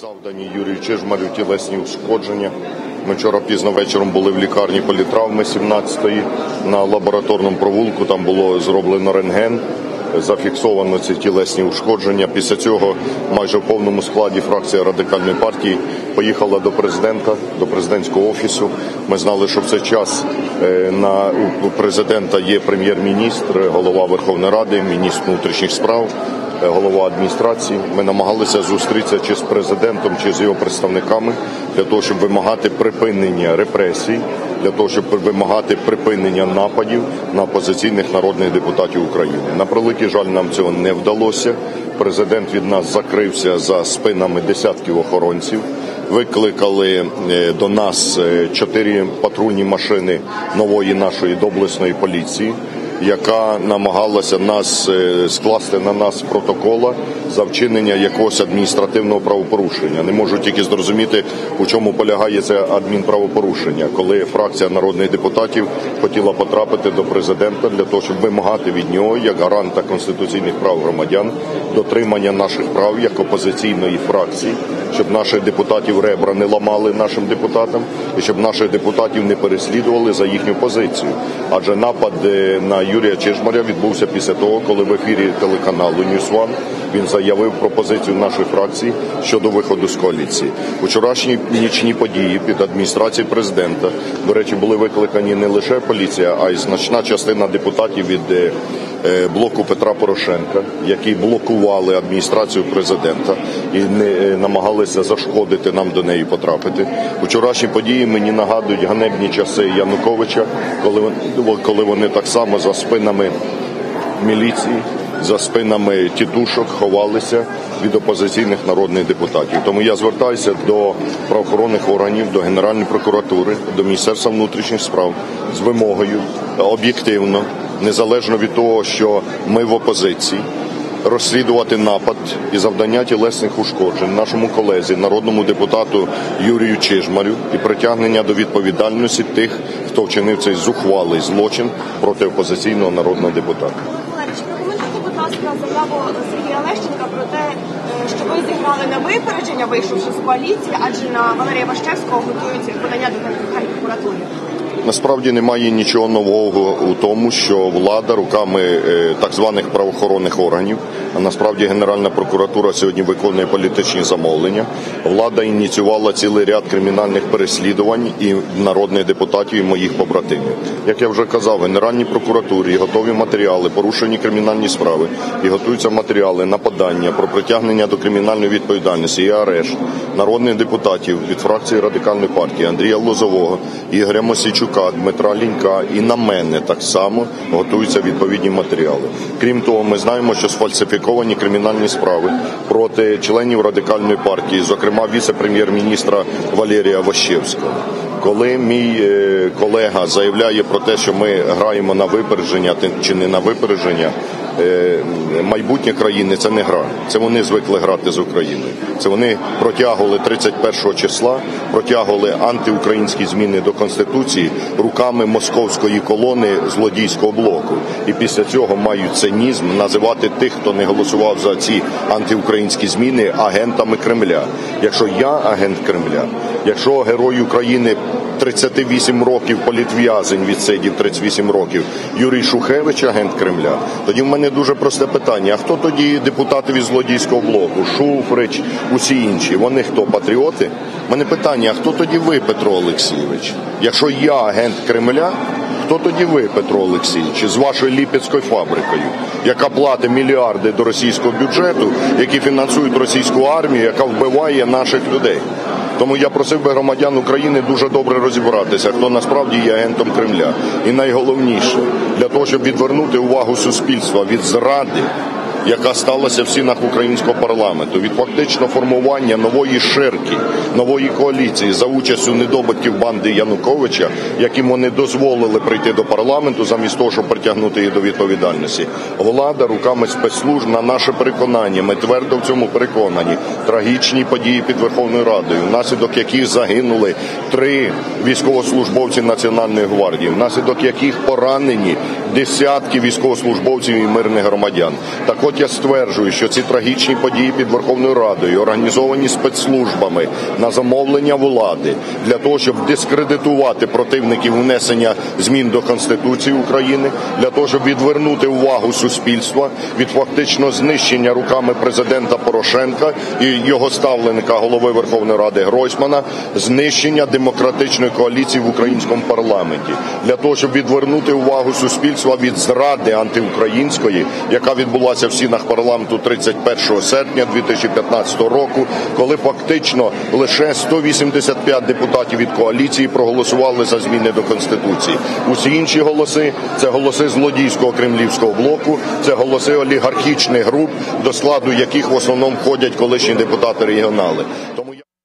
Завдані Юрію Чижмарю тілесні ушкодження. Ми вчора пізно вечором були в лікарні політравми 17-ї на лабораторному провулку. Там було зроблено рентген, зафіксовано ці тілесні ушкодження. Після цього майже в повному складі фракція радикальної партії поїхала до президента, до президентського офісу. Ми знали, що в цей час е, на президента є прем'єр-міністр, голова Верховної Ради, міністр внутрішніх справ голова адміністрації. Ми намагалися зустрітися чи з президентом, чи з його представниками для того, щоб вимагати припинення репресій, для того, щоб вимагати припинення нападів на опозиційних народних депутатів України. На превеликий жаль, нам цього не вдалося. Президент від нас закрився за спинами десятків охоронців. Викликали е, до нас е, чотири патрульні машини нової нашої доблесної поліції яка намагалася нас е, скласти на нас протокола за вчинення якогось адміністративного правопорушення. Не можу тільки зрозуміти, у чому полягає це адмінправопорушення, коли фракція народних депутатів хотіла потрапити до президента для того, щоб вимагати від нього як гаранта конституційних прав громадян дотримання наших прав як опозиційної фракції, щоб наших депутатів ребра не ламали нашим депутатам, і щоб наших депутатів не переслідували за їхню позицію. Адже напад е, на Юрія Чижмаря відбувся після того, коли в ефірі телеканалу One він заявив пропозицію нашої фракції щодо виходу з коаліції. Учорашні нічні події під адміністрацією президента, до речі, були викликані не лише поліція, а й значна частина депутатів від е, е, блоку Петра Порошенка, які блокували адміністрацію президента і не е, намагалися зашкодити нам до неї потрапити. Учорашні події мені нагадують ганебні часи Януковича, коли коли вони так само за спинами міліції. За спинами тітушок ховалися від опозиційних народних депутатів. Тому я звертаюся до правоохоронних органів, до Генеральної прокуратури, до Міністерства внутрішніх справ з вимогою об'єктивно, незалежно від того, що ми в опозиції, розслідувати напад і завдання тілесних ушкоджень нашому колезі, народному депутату Юрію Чижмарю і притягнення до відповідальності тих, хто вчинив цей зухвалий злочин проти опозиційного народного депутата. Прокоментуйте, заяву Сергія Лещенка про те, е, що ви зіграли на випередження, вийшовши з коаліції, адже на Валерія Ващевського готують подання до Генпрокуратури. Насправді немає нічого нового у тому, що влада руками е, так званих правоохоронних органів, а насправді Генеральна прокуратура сьогодні виконує політичні замовлення. Влада ініціювала цілий ряд кримінальних переслідувань і народних депутатів і моїх побратимів. Як я вже казав, Генеральній прокуратурі готові матеріали, порушені кримінальні справи і готуються матеріали на подання про притягнення до кримінальної відповідальності і арешт народних депутатів від фракції радикальної партії Андрія Лозового, Ігоря Мосійчука. Дмитра Лінька і на мене так само готуються відповідні матеріали. Крім того, ми знаємо, що сфальсифіковані кримінальні справи проти членів радикальної партії, зокрема віце-прем'єр-міністра Валерія Ващевського. Коли мій е, колега заявляє про те, що ми граємо на випередження чи не на випередження, майбутнє країни це не гра. Це вони звикли грати з Україною. Це вони протягували 31 числа, протягували антиукраїнські зміни до конституції руками московської колони злодійського блоку. І після цього мають цинізм називати тих, хто не голосував за ці антиукраїнські зміни, агентами Кремля. Якщо я агент Кремля, якщо герой України 38 років політв'язень відсидів 38 років Юрій Шухевич, агент Кремля. Тоді в мене дуже просте питання: а хто тоді депутати від злодійського блоку? Шуфрич, усі інші. Вони хто патріоти? У мене питання: а хто тоді ви, Петро Олексійович? Якщо я агент Кремля. Хто тоді ви, Петро Олексійович, з вашою ліпецькою фабрикою, яка платить мільярди до російського бюджету, які фінансують російську армію, яка вбиває наших людей? Тому я просив би громадян України дуже добре розібратися, хто насправді є агентом Кремля. І найголовніше для того, щоб відвернути увагу суспільства від зради. Яка сталася в стінах українського парламенту від фактично формування нової ширки, нової коаліції за участю недобитків банди Януковича, яким вони дозволили прийти до парламенту, замість того, щоб притягнути їх до відповідальності. Влада руками спецслужб на наше переконання. Ми твердо в цьому переконані. Трагічні події під Верховною Радою, внаслідок яких загинули три військовослужбовці Національної гвардії, внаслідок яких поранені десятки військовослужбовців і мирних громадян. Так от я стверджую, що ці трагічні події під Верховною Радою, організовані спецслужбами на замовлення влади для того, щоб дискредитувати противників внесення змін до Конституції України, для того, щоб відвернути увагу суспільства від фактично знищення руками президента Порошенка і його ставленика голови Верховної Ради Гройсмана, знищення демократичної коаліції в українському парламенті, для того, щоб відвернути увагу суспільства від зради антиукраїнської, яка відбулася в стінах парламенту 31 серпня 2015 року, коли фактично лише 185 депутатів від коаліції проголосували за зміни до конституції. Усі інші голоси це голоси злодійського кремлівського блоку, це голоси олігархічних груп, до складу яких в основному входять колишні депутати регіонали.